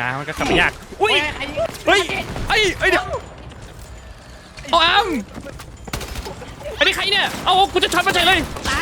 นะมันก็ขับไม่ยากอุ้ยเฮ้ยเอ้ยเอ้ยเดี๋ยวเอาอ้ามอันนี้ใครเนี่ยเอากูจะช็อตมาใจเลยตา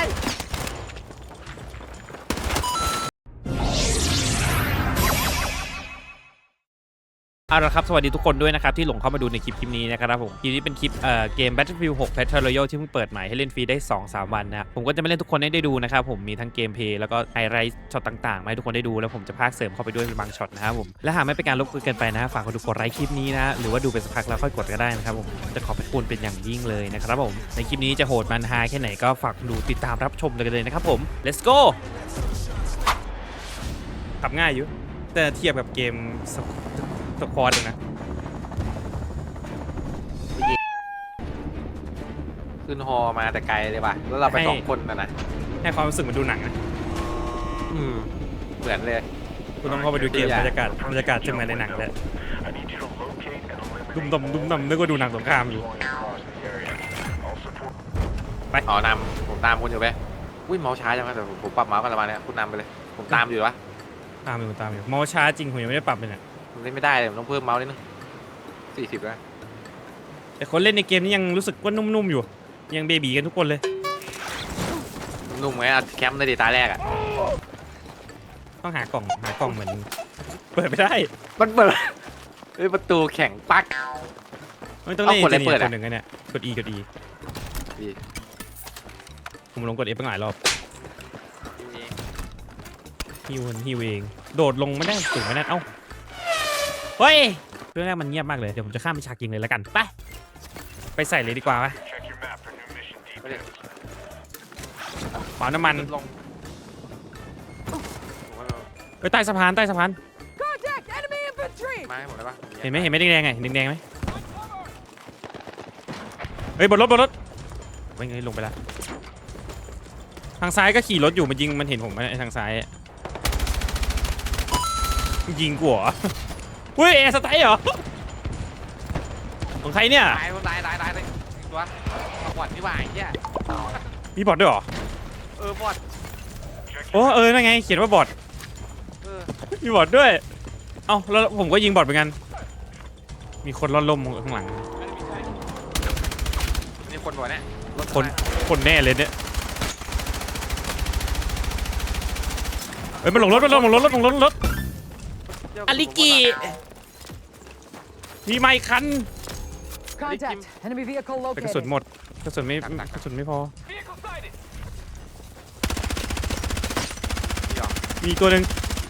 เอาละครับ สวัสดีทุกคนด้วยนะครับ ที่หลงเข้ามาดูในคลิปคลิปนี้นะครับผมคลิปนี้เป็นคลิปเอ่อเกม Battlefield 6 Battle Royale ที่เพิ่งเปิดใหม่ให้เล่นฟรีได้ 2-3 วันนะครับผมก็จะไม่เล่นทุกคนให้ได้ดูนะครับผมมีทั้งเกมเพลย์แล้วก็ไฮไลท์ช็อตต่างๆมาให้ทุกคนได้ดูแล้วผมจะพากเสริมเข้าไปด้วยบางช็อตนะครับผมและหากไม่เป็นการรบกวนเกินไปนะฝากคนดูกดไลค์คลิปนี้นะหรือว่าดูไปสักพักแล้วค่อยกดก็ได้นะครับผมจะขอบพระคุณเป็นอย่างยิ่งเลยนะครับผมในคลิปนี้จะโหดมันฮาแค่ไหนก็ฝากดูติดตามรับชมกันเลยนะครับผม let's go ขับง่ายอยู่แต่เทียบกับเกม สคสควอตเลยนะ ขึ้นฮอมาแต่ไกลเลยว่ะ แล้วเราไปให้ สองคนนะนะให้ความรู้สึกเหมันดูหนังนะอืมเหมือนเลย คุณต้องเข้าไปดูเกมบรรยากาศบรรยากาศจะเหมือนในหนังเลยดุมดำดุมดำนึกว่าดูหนังสงครามอยู่ อ๋อนำผมตามคุณอยู่ไปอุ้ยเมาส์ช้าจังวะแต่ผมผมปรับเมาส์กันละมาเนี่ยคุณนำไปเลย ผมตามอยู่วะตามอยู่ตามอยู่เมาส์ช้าจริงผมยังไม่ได้ปรับเลยเนี่ย ผมเล่นไม่ได้เลยผมต้องเพิ่มเมาส์นิดนึงสี่สิบแล้วแต่คนเล่นในเกมนี้ยังรู้สึกว่านุ่มๆอยู่ ยังเบบีกันทุกคนเลย นุ่มไหมอะแคมป์ในดีตาแรกอะ ต้องหากล่องหากล่องเหมือนเปิดไม่ได้มันเปิดเฮ้ยประตูแข็งปัก ไม่ต้องเล่นเอากดอะไรจริงๆเปิดคอะนหนึ่งกันเนี่ยกด E กด E ดีผมลงกด F ไปหลายรอบฮิวฮิวเอง โดดลงไม่ได้สูงไม่ได้เอ้า เฮ้ยเรื่องแรกมันเงียบมากเลย เดี๋ยวผมจะข้ามไปฉากยิงเลยแล้วกัน ไป ไปใส่เลยดีกว่าปะไม่ได้เปล่าน้ำมัน ลงเอ้ยใต้สะพานใต้สะพาน Contact enemy infantry! มาให้หมดเลยปะเห็นไหมเห็นไหมแดงๆไงเห็นแดงๆไหมเฮ้ยบนรถบนรถไม่ไงลงไปละทางซ้ายก็ขี่รถอยู่มันยิงมันเห็นผมไหมไอ้ทางซ้ายอะยิงกูเหรอ เฮ้ยแอร์สไตล์เหรอ ของใครเนี่ย ตายตายตายตายเลยตัวมาบอดนี่หว่าไอ้เหี้ยมีบอทด้วยเหรอ เออบอดโอ้เออนั่นไง เขียนว่าบอทเออมีบอทด้วย เอ้าแล้วผมก็ยิงบอทเหมือนกัน มีคนรอดล่มข้างหลัง นี่คนบ่เนี่ยรถคน คนแน่เลยเนี่ย เฮ้ยมันหลงรถมันหลงรถรถหลงรถรถอลิกิ มีไมค์คัน Contact enemy vehicle แต่กระสุน located. หมดกระสุนไม่กระสุนไม่พอนี่หรอมีตัวหนึ่ง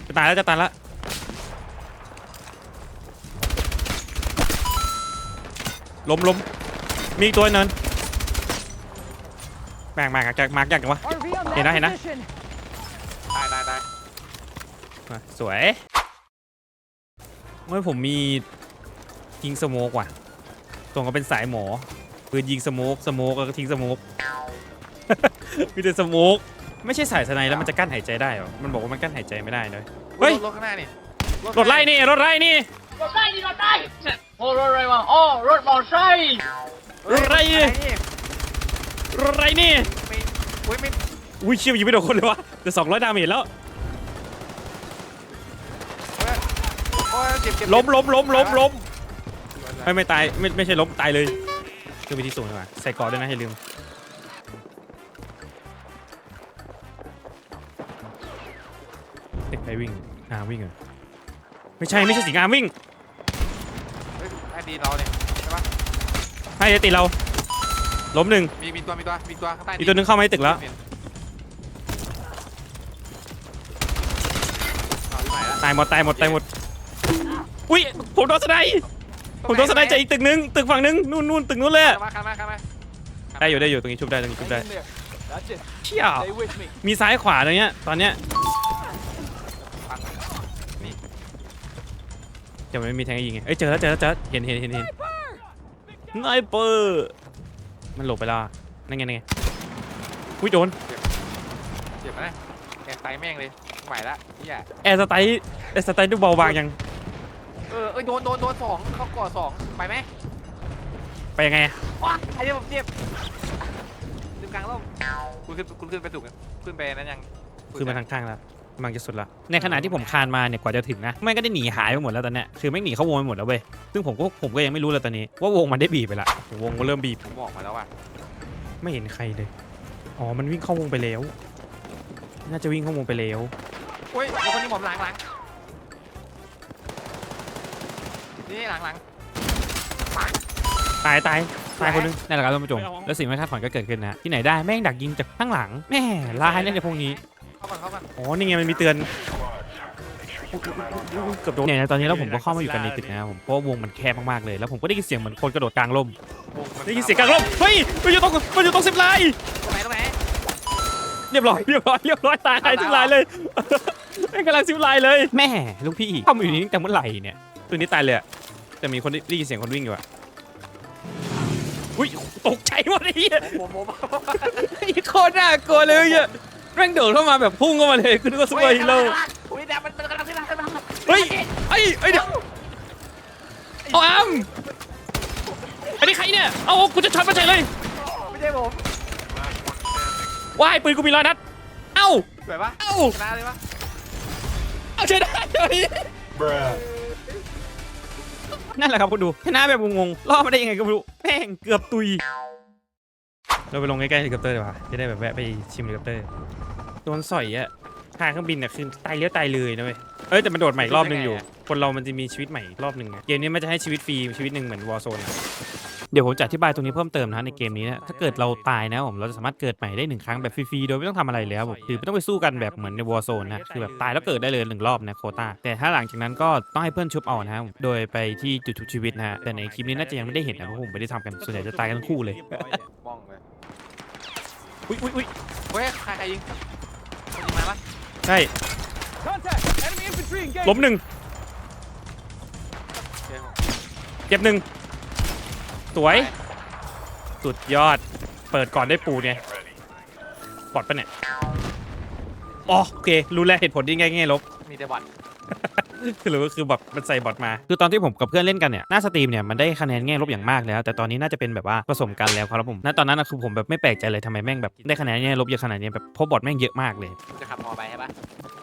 จะตายแล้วจะตายแล้วล้มล้มมีอีกตัวเนินแม่งมากจากมากจากจังวะ RV on Hey, that nah, hey, nah. position. ตายตายตายมาสวยเมื่อผมมี ยิงสโมกว่ะตรงก็เป็นสายหมอปืนยิงสโมกสโมกแล้วก็ทิ้งสโมกมีแต่สโมกไม่ใช่สายสไนแล้วมันจะกั้นหายใจได้เหรอมันบอกว่ามันกั้นหายใจไม่ได้เลยเฮ้ยรถข้างหน้านี่รถไล่นี่รถไล่นี่รถได้ดิรถได้โอ้รถอะไรวะอ๋อรถมอเตอร์ไซค์รถไล่นี่รถไล่นี่ไม่อุ้ยไม่อุ้ยเชี่ยยิงไม่โดนคนเลยวะแต่สองร้อยดาเมจแล้วโอ้ยเจ็บเจ็บล้มล้มล้มล้มล้ม ไม่ไม่ตายไม่ไม่ใช่ล้มตายเลยขึ้นไปที่สูงดีกว่าใส่เกอด้วยนะให้ลืมเด็กไปวิ่งอาวิ่งเหรอไม่ใช่ไม่ใช่สิงอาวิ่งเฮ้ยไอ้ดีเราเนี่ยใช่ปะให้จะติดเรา ล้มหนึ่งมีมีตัวมีตัวมีตัวข้างใต้อีกตัวหนึงเข้ามาในตึกแล้วเอาที่ไหนละตายหมดตายหมดตายหมดอุ้ยผมโดนสไนด์ ผมโดนสไนด์จากอีกตึกหนึงตึกฝั่งหนึงนู่นนู่นตึกนู้นเลยอะข้ามาข้ามาข้ามาได้อยู่ได้อยู่ตรงนี้ชุบได้ตรงนี้ชุบได้ That's it เชี่ย stay with me มีซ้ายขวาตรงเนี้ยตอนเนี้ยฟังเดี๋ยวมันไม่มีแทงให้ยิงไงเอ้ยเจอแล้วเจอแล้วเจอแล้วเห็นเห็นเห็นเห็นไนเปอร์มันหลบไปแล้วอะนั่นไงนั่นไงอุ้ยโดนเจ็บไหมแกไตแม่งเลยไม่ไหวละเฮียแอร์สไตล์แอร์สไตล์ดูเบาบางยัง เออเอ้ยโดนโดนโดนสองเข้าก่อสองไปไหมไปยังไงอะว้าไอ้เหี้ยผมเจ็บดึงกลางร่มคุณขึ้นคุณขึ้นไปถูกขึ้นไปนั่นยังคือมาทางข้างแล้วกำลังจะสุดละในขณะที่ผมคานมาเนี่ยกว่าจะถึงนะไม่งก็ได้หนีหายไปหมดแล้วตอนเนี้ยคือไม่งหนีเข้าวงไปหมดแล้วเว้ยซึ่งผมก็ผมก็ยังไม่รู้เลยตอนนี้ ว่าวงมันได้บีบไปละวงก็เริ่มบีบผมบอกมาแล้วว่าไม่เห็นใครเลยอ๋อมันวิ่งเข้าวงไปแล้ว น่าจะวิ่งเข้าวงไปแล้วเฮ้ยมีคนนี้ผมหลังหลัง นี่หลังหลังตายตายตายคนนึงนั่นแหละครับท่านผู้ชมแล้วสิ่งไม่คาดฝันก็เกิดขึ้นนะที่ไหนได้แม่งดักยิงจากข้างหลังแม่ลายเนี่ยในพวกนี้เข้าก่อนเข้าก่อนอ๋อนี่ไงมันมีเตือนเกือบโดนเนี่ยตอนนี้แล้วผมก็เข้ามาอยู่กันในตึกนะครับผมเพราะว่าวงมันแคบมากๆเลยแล้วผมก็ได้ยินเสียงเหมือนคนกระโดดกลางร่มวงมัได้ยินเสียงกลางร่มเฮ้ยมันอยู่ตรงมันอยู่ตรงสิบลายตรงไหนตรงไหนเรียบร้อยเรียบร้อยเรียบร้อยตายหายสิบลายเลยแม่งกำลังสิบลายเลย แม่ลูกพี่เข้ามาอยู่นี่ตั้งแต่เมื่อไหร่เนี่ย ตัวนี้ตายเลยอะแต่มีคนได้ได้ยินเสียงคนวิ่งอยู่อะอุ้ยตกใจหมดไอ้เหี้ยผมผมไอ้โคตรน่ากลัวเลยอะแม่งโดดเข้ามาแบบพุ่งเข้ามาเลยคือนึกว่าซูเปอร์ฮีโร่อุ้ยแดดมันมันกำลังขึ้นมาขึ้นมาเฮ้ยไอ้ไอ้ยเดี๋ยวเอาอัมอันนี้ใครเนี่ยเอากูจะช็อตมาใส่เลยไม่ใช่ผมว้ายปืนกูมีร้อยนัดเอ้า สวยปะเอ้า ชนะเลยวะเอาชนะเลย นั่นแหละครับคุณดูชนะแบบงงๆรอดมาได้ยังไงก็ไม่รู้แม่งเกือบตุย เราไปลงใกล้ๆเฮลิคอปเตอร์ดีกว่าจะได้แบบแวะไปชิมเฮลิคอปเตอร์โดนสอยอะทางเครื่องบินเนี่ยคือตายเลี้ยวตายเลยนะเว้ยเอ้ยแต่มันโดดใหม่อีกรอบหนึงอยู่ คนเรามันจะมีชีวิตใหม่อีกรอบหนึ่งเกมนี้มันจะให้ชีวิตฟรีชีวิตหนึ่งเหมือนวอร์โซน ดี๋ยวผมจะอธิบายตรงนี้เพิ่มเติมนะในเกมนี้นะถ้าเกิดเราตายนะผมเราจะสามารถเกิดใหม่ได้หนึ่งครั้งแบบฟรีๆโดยไม่ต้องทำอะไรเลยครับผมคือไม่ต้องไปสู้กันแบบเหมือนในวอร์โซนนะคือแบบตายแล้วเกิดได้เลยหนึ่งรอบนะโควต้าแต่ถ้าหลังจากนั้นก็ต้องให้เพื่อนชุบเอานะครับโดยไปที่จุดชุบชีวิตนะฮะแต่ในคลิปนี้น่าจะยังไม่ได้เห็นนะเพราะผมไม่ได้ทำกันส่วนใหญ่จะตายกันทั้งคู่เลยบ้องเลยอุ้ยอุ้ยอุ้ยเฮ้ยใครใครยิงคนยิงมาปะใช่ Contact! Enemy infantry engaged! ล้มหนึ่งโอเคผมเจ็บหนึ่ง สวย สุดยอด เปิดก่อนได้ปูไงบอดปะเนี่ยอ๋อโอเค รู้แล้วเหตุผลที่ง่ายๆลบ มีแต่บอทคือหรือว่าคือแบบมันใส่บอทมา คือตอนที่ผมกับเพื่อนเล่นกันเนี่ย หน้าสตรีมเนี่ยมันได้คะแนนแง่ลบอย่างมากแล้ว แต่ตอนนี้น่าจะเป็นแบบว่าผสมกันแล้วครับผม ณ ตอนนั้นนะคือผมแบบไม่แปลกใจเลยทำไมแม่งแบบได้คะแนนแง่ลบเยอะขนาดนี้แบบเพราะบอทแม่งเยอะมากเลย จะขับมอไปใช่ปะ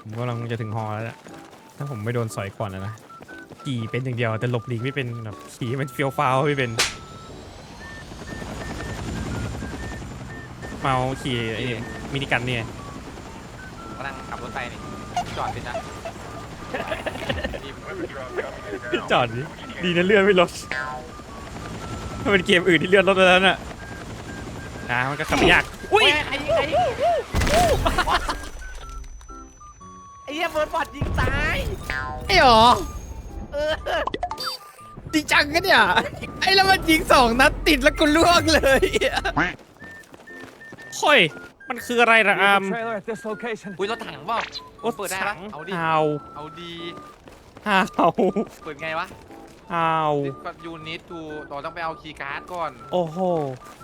ผมกำลังจะถึงฮอแล้วล่ะถ้าผมไม่โดนสอยก่อนนะนะขี่เป็นอย่างเดียวแต่หลบหลีกไม่เป็นแบบขี่ให้มันเฟี้ยวฟ้าวไม่เป็น เมาขี่ไอ้มินิกันเนี่ยกำลังขับรถไปนี่จอดเป็นนะนี่จอดดิดีนะเลื่อนไม่ลดถ้าเป็นเกมอื่นที่เลื่อนลดไปแล้วน่ะนะมันก็ขับไม่ยากอุ้ยเฮ้ยใครยิงใครยิงไอ้เหี้ยเบิร์ดบอทยิงตายไอ้หรอเออจริงจังกันเนี่ยไอ้แล้วมันยิงสองนัดติดแล้วกูล่วงเลย ค่อยมันคืออะไรละอาม Trailer at this location. อุ้ยรถถังเปล่าโอ้เปิดได้ปะเอาดิฮาวเอาดีฮาวเปิดไงวะฮาวยูนิตทูเราต้องไปเอาคีย์การ์ดก่อน โอ้โห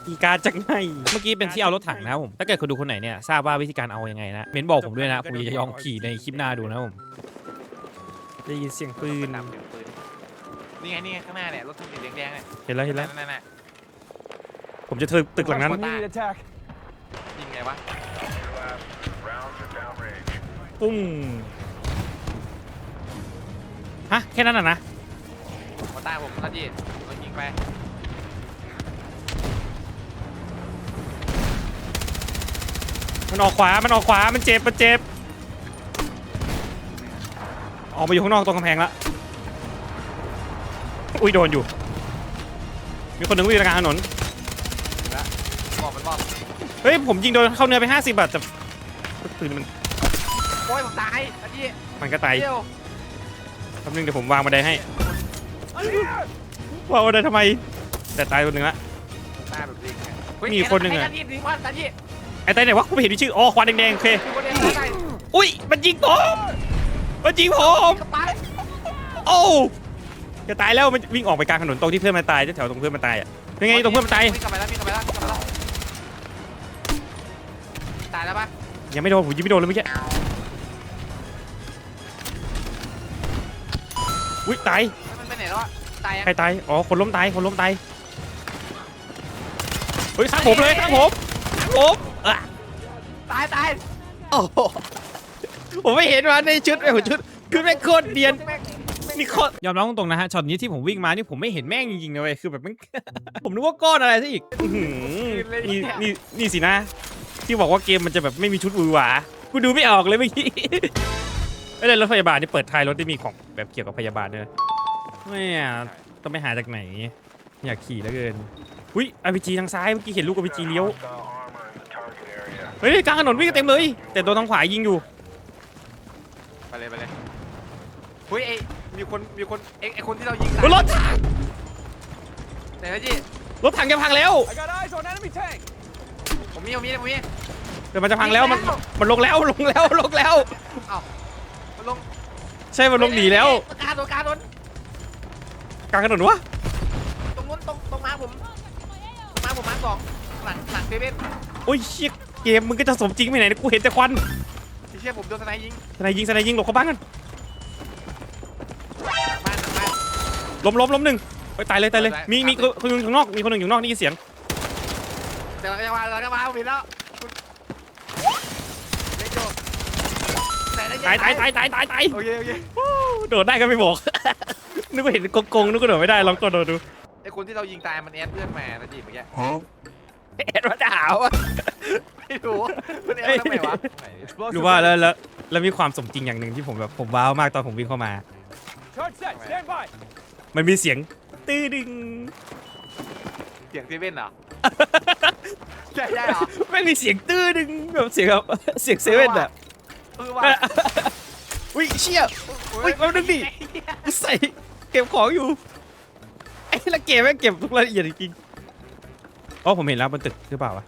อีการจากไหนเมื่อกี้เป็นที่เอารถถังนะครับผม ถ้าเกิดคนดูคนไหนเนี่ยทราบว่าวิธีการเอายังไงนะ เม้นบอกผมด้วยนะผมจะลองขี่ในคลิปหน้าดูนะผม ได้ยินเสียงปืน นำเสียงปืนนี่ไงนี่ไงข้างหน้าเนี่ยรถถังสีแดงๆเนี่ยเห็นแล้วเห็นแล้ว นั่นน่ะผมจะถึกตึกหลังนั้น Immediate attack. ยิงไงวะ ปุ้งฮะ แค่นั้นอะนะ มาต้าผมทันทีเรายิงไปมันออกขวา มันออกขวา มันเจ็บ มันเจ็บ ออกมาอยู่ข้างนอกตรงกำแพงละอุ้ยโดนอยู่ มีคนหนึ่งวิ่งกลางถนนแล้ว บอกมันบอกเฮ้ยผมยิงโดนเข้าเนื้อไป 50บาทแต่ปืนมันโอ้ยผมตายทันทีมันก็ตายเดียวแป๊บนึงเดี๋ยวผมวางบันไดให้วางบันไดทำไม แต่ตายตัวหนึ่งละหน้าแบบลิงอะเฮ้ยมีคนหนึ่งอะทันทียิงวันทันทีไอ้ตายไหนวะกูไม่เห็นมีชื่ออ๋อควันแดงๆโอเคมีคนเดียวทันทีอุ้ยมันยิงผมมันยิงผมตายโอ้จะตายแล้วมันวิ่งออกไปกลางถนนตรงที่เพื่อนมันตายแถวๆตรงเพื่อนมันตายอะเป็นไงตรงเพื่อนมันตายวิ่งกลับไปแล้ววิ่งกลับไปแล้ววิ่งกลับไปแล้วตายแล้วปะยังไม่โดนผมยิงไม่โดนเลยเมื่อกี้อุ้ยตายมันไปไหนแล้วอะตายยังใครตายอ๋อคนล้มตายคนล้มตายเฮ้ยข้างผมเลยข้างผมข้างผมอะตายตายโอ้โหผมไม่เห็นว่าในชุดไอ้หัวชุดคือแม่งโคตรเดียน นี่โคตรยอมรับตรงๆนะฮะช็อตนี้ที่ผมวิ่งมานี่ผมไม่เห็นแม่งจริงๆนะเว้ยคือแบบมัน ผมนึกว่าก้อนอะไรซะอีกอื้อหือนี่นี่นี่สินะ ที่บอกว่าเกมมันจะแบบไม่มีชุดหวือหวากูดูไม่ออกเลยเมื่อกี้ไม่เลยรถพยาบาลนี่เปิดท้ายรถได้มีของแบบเกี่ยวกับพยาบาลด้วยนะไม่อะต้องไปหาจากไหน อยากขี่แล้วเกินอุ้ยอาพีจีทางซ้ายเมื่อกี้เห็นลูกอาพีจีเลี้ยว เฮ้ยกลางถนนวิ่งกันเต็มเลย แต่ตัวทางขวายิงอยู่ ไปเลยไปเลยเฮ้ยไอ้มีคนมีคนไอ้ไอ้คนที่เรายิงตายเฮ้ยรถถังไหนนะจี้รถถังจะพังแล้ว I got eyes on enemy tank. ผมมีผมมีผมมีเดี๋ยวมันจะพังแล้วมันมันลงแล้วลงแล้วลงแล้ว เอ้ามันลงใช่มันลงหนีแล้วตรงกลางตรงกลางโดนกลางถนนวะตรงนู้นตรงตรงมาผมตรงมาผมมาสองหลังหลังเซเว่นโอ้ยเชี่ยเกมมึงก็จะสมจริงไปไหนเนี่ยกูเห็นแต่ควันที่เชื่อผมโดนสไนยิงสไนยิงสไนยิงหลบเข้าบ้านกันบ้านหลังบ้านล้มล้มล้มหนึ่งไปตายเลยตายเลยตายมีมีตายเลยคนหนึงอยู่ข้างนอกมีคนหนึ่งอยู่ข้างนอกนี่ยินเสียง เดี๋ยวเราจะมาเราจะมาผมเห็นแล้วคุณเล็กโยไหนนะตายตายตายตายตายตายโอเคโอเคโดดได้ก็ไม่บอก นึกว่าเห็นกงกงนึกว่าโดดไม่ได้ลองกดโดดดูไอ้คนที่เรายิงตายมันแอดเพื่อนมานะจีเมื่อกี้เอ็ดว่าจะหาวอะไม่รู้มันแอดมาทำไมวะ Explosive. รู้ว่าแล้วแล้วแล้วมีความสมจริงอย่างหนึ่งที่ผมแบบผมว้าวมากตอนผมวิ่งเข้ามา Charge set. Stand by. มันมีเสียงตื้อดึง เสียงเซเว่นเหรอ ใช่ใช่เหรอไม่มีเสียงตื้อดึงแบบเสียงแบบเสียงเซเว่นอะเออว่ะอุ้ยเชี่ย อุ๊ยแป๊บนึงดิกูใส่เก็บของอยู่ไอ้ละเก็บแม่งเก็บทุกรายละเอียดจริงๆอ๋อผมเห็นแล้วบนตึกหรือเปล่าวะ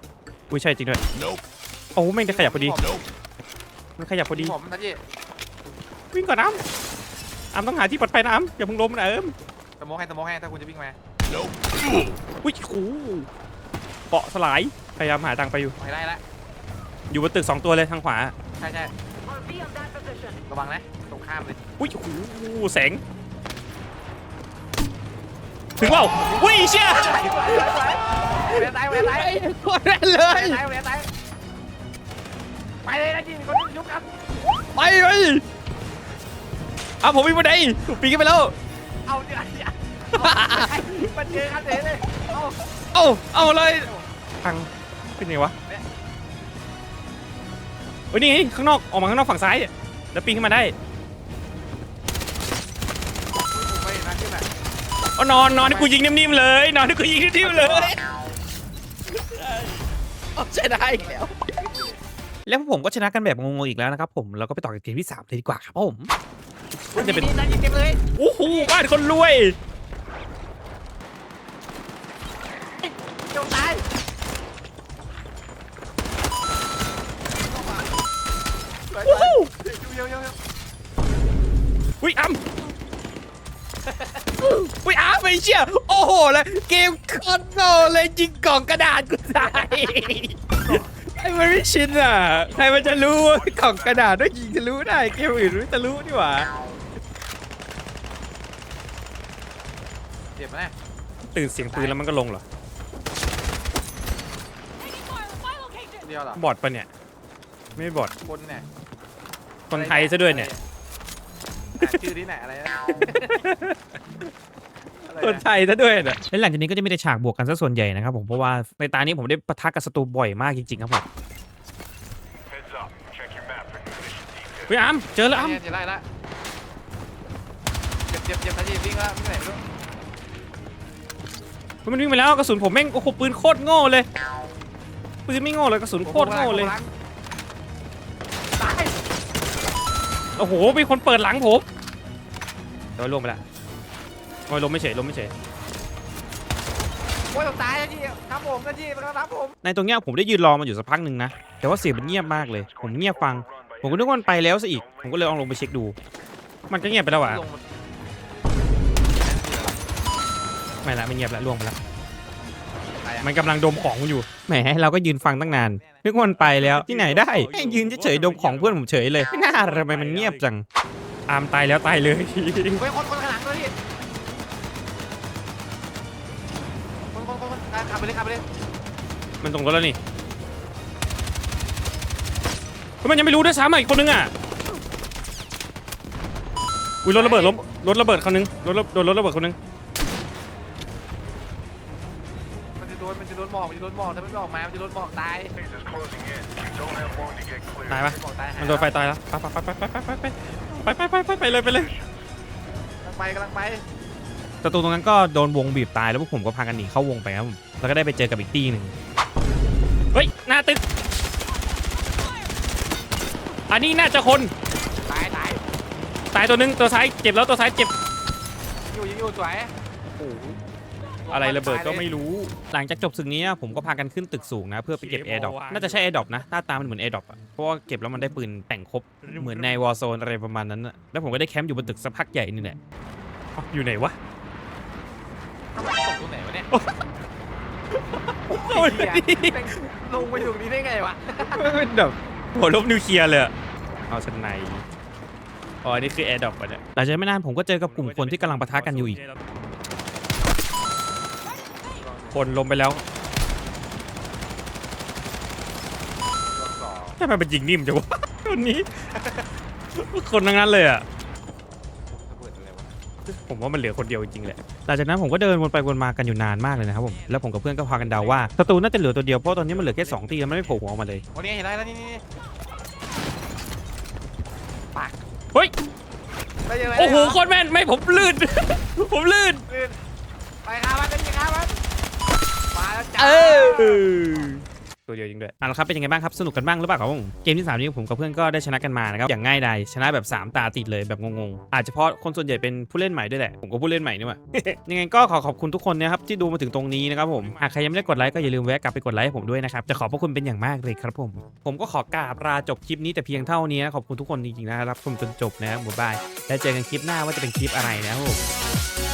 อุ้ยใช่จริงด้วยโอ้แม่งจะขยับพอดีมันขยับพอดี ผมนะจีวิ่งก่อนน้ำอ้ำต้องหาที่ปลอดภัยน้ำอย่าเพิ่งล้มนะเอิมสโมองให้สโมองให้ถ้าคุณจะวิ่งมา อุ้ยโอ้เกาะสลาย พยายามหาทางไปอยู่ ไปได้ละอยู่บนตึกสองตัวเลยทางขวา ใช่ใช่ระวังนะ ตรงข้ามเลย อุ้ยโอ้โหแสง ถึงเปล่าอุ้ยเชี่ยเวลาตายเวลาตายโคตรแน่นเลเวยลาตายเวลาตายไปเลยนะจีคนนี้ยุบครับไปไปอะผมวิ่งมาได้ผมปีนขึ้นไปแล้ว เอาจีจี มันเจอกันเลยเอาเอ้าเอาเลยทางขึ้นไงวะเฮ้ยนี่ไงข้างนอกออกมาข้างนอกฝั่งซ้ายอะแล้วปีนขึ้นมาได้ไปนะขึ้นมาเอานอนนอนให้กูยิงนิ่มๆเลยนอนให้กูยิงนิ่มๆเลย เอาชนะอีกแล้ว แล้วพวกผมก็ชนะกันแบบงงๆอีกแล้วนะครับผมเราก็ไปต่อกันเกมที่3เลยดีกว่าครับผมมันจะเป็น นี่ยิงเต็มเลย โอ้โหบ้านคนรวย จงตายเยอะเยอะเยอะอุ้ยอ้ำอุ้ยอ้ำไม่เชี่ยโอ้โหแล้วเกมคอนโซลเลยยิงกล่องกระดาษกูตายไอ้มันไม่ชินอะใครมันจะรู้ว่ากล่องกระดาษต้องยิงจะรู้ได้เกมอื่นไม่จะรู้นี่หว่าเจ็บไหมตื่นเสียงปืนแล้วมันก็ลงเหรอ เดียวเหรอบอดปะเนี่ย ไม่บอดคนเนี่ยคนไทยซะด้วยเนี่ยชื่อที่ไหนอะไรนะคนไทยซะด้วยเนี่ยและหลังจากนี้ก็จะมีแต่ฉากบวกกันซะส่วนใหญ่นะครับผมเพราะว่าในตานี้ผมได้ปะทะกับศัตรูบ่อยมากจริงๆครับผมเฮ้ยอ้ํเจอแล้วอ้ํเนี่ยจะไล่ละเจ็บเจ็บเจ็บทันทีวิ่งละวิ่งไหนไม่รู้เฮ้ยมันวิ่งไปแล้วกระสุนผมแม่งโอ้โหปืนโคตรโง่เลย ปืนไม่โง่เลยกระสุนโคตรโง่เลย ตายโอ้โห มีคนเปิดหลังผมโดนลงไปละโอ้ยลงไม่เฉยลงไม่เฉย โอ้ยตายจีครับผมนะจีมันก็รับผมในตรงเนี้ยผมได้ยืนรอมาอยู่สักพักหนึ่งนะ แต่ว่าเสียงมันเงียบมากเลย ผมเงียบฟัง ผมก็นึกว่ามันไปแล้วซะอีก ผมก็เลยลองลงไปเช็คดู มันก็เงียบไปแล้วอะ ลงไม่ละไม่เงียบละล่วงไปละตาย มันกำลังดมของมันอยู่ แหมเราก็ยืนฟังตั้งนาน นึกว่ามันไปแล้วที่ไหนได้แค่ยืนเฉยๆดมของเพื่อนผมเฉยเลยไม่น่าทำไมมันเงียบจังอามตายแล้วตายเลยเฮ้ยคนคนข้างหลังด้วยพี่คนคนคนคนขับไปเลยขับไปเลยมันตรงรถแล้วนี่เฮ้ยมันยังไม่รู้ด้วยซ้ำอะอีกคนนึงอะอุ้ยรถระเบิดล้มรถระเบิดคนนึงรถระโดนรถระเบิดคนนึง อกมันจะโดนหมอกถ้าไม่ออกมามันจะโดนหมอกตายตายปะหมอกตายมันโดนไฟตายแล้วไปไปไปไปไปไปไปไปไปไปไปเลยไปเลยกำลังไปกำลังไปศัตรูตรงนั้นก็โดนวงบีบตายแล้วพวกผมก็พากันหนีเข้าวงไปครับผมแล้วก็ได้ไปเจอกับอีกตีหนึ่งเฮ้ยหน้าตึกอันนี้น่าจะคนตายตายตายตัวหนึงตัวซ้ายเจ็บแล้วตัวซ้ายเจ็บอยู่ยิงอยู่สวยอะไรระเบิดก็ไม่รู้ หลังจากจบศึกนี้ผมก็พากันขึ้นตึกสูงนะ เพื่อไปเก็บแอร์ดรอปน่าจะใช่แอร์ดรอปนะหน้าตามันเหมือนแอร์ดรอปอะเพราะว่าเก็บแล้วมันได้ปืนแต่งครบเหมือนในวอร์โซนอะไรประมาณนั้นอะแล้วผมก็ได้แคมป์อยู่บนตึกสักพักใหญ่นี่แหละอ้าวอยู่ไหนวะตกตรงไหนวะเนี่ยโอ้ยเหี้ยแม่งลงไปตรงนี้ได้ไงวะเป็นแบบหัวลบนิวเคลียร์เลยอะเอาชั้นในอ๋ออันนี่คือแอร์ดรอปอะเนี่ยหลังจากไม่นานผมก็เจอกับกลุ่มคนที่กำลังปะทะกันอยู่อีก คนลงไปแล้วทำไมมันยิงนิ่มจังวะคนนี้ คนทั้งนั้นเลยอะระเบิดอะไรวะผมว่ามันเหลือคนเดียวจริงๆแหละ หลังจากนั้นผมก็เดินวนไปวนมากันอยู่นานมากเลยนะครับผม แล้วผมกับเพื่อนก็พากันเดาว่าศัตรูน่าจะเหลือตัวเดียวเพราะตอนนี้มันเหลือแค่สองตีแล้วมันไม่โผล่หัวออกมาเลย วันนี้เห็นอะไรแล้วนี่นี่นี่ปากเฮ้ยได้เจอไหมโอ้โหโคตรแม่นไม่ผมลื่น ผมลื่นลื่นไปครับมันเป็นยังไงมันมาแล้วจ้า ตัวเดียวจริงด้วยอะแล้วครับเป็นยังไงบ้างครับสนุกกันบ้างหรือเปล่าครับผมเกมที่3นี้ผมกับเพื่อนก็ได้ชนะกันมานะครับอย่างง่ายดายชนะแบบ 3 ตาติดเลยแบบงงๆอาจจะเพราะคนส่วนใหญ่เป็นผู้เล่นใหม่ด้วยแหละผมก็ผู้เล่นใหม่นี่หว่า ยังไงก็ขอขอบคุณทุกคนนะครับที่ดูมาถึงตรงนี้นะครับผมหากใครยังไม่ได้กดไลค์ก็อย่าลืมแวะกลับไปกดไลค์ให้ผมด้วยนะครับจะขอบพระคุณเป็นอย่างมากเลยครับผม ผมก็ขอกราบลาจบคลิปนี้แต่เพียงเท่านี้นะขอบคุณทุกคนจริงๆนะครับชมจนจบนะครับบ๊ายบายแล้วเจอกันคลิปหน้าว่าจะเป็นคลิปอะไรนะครับผม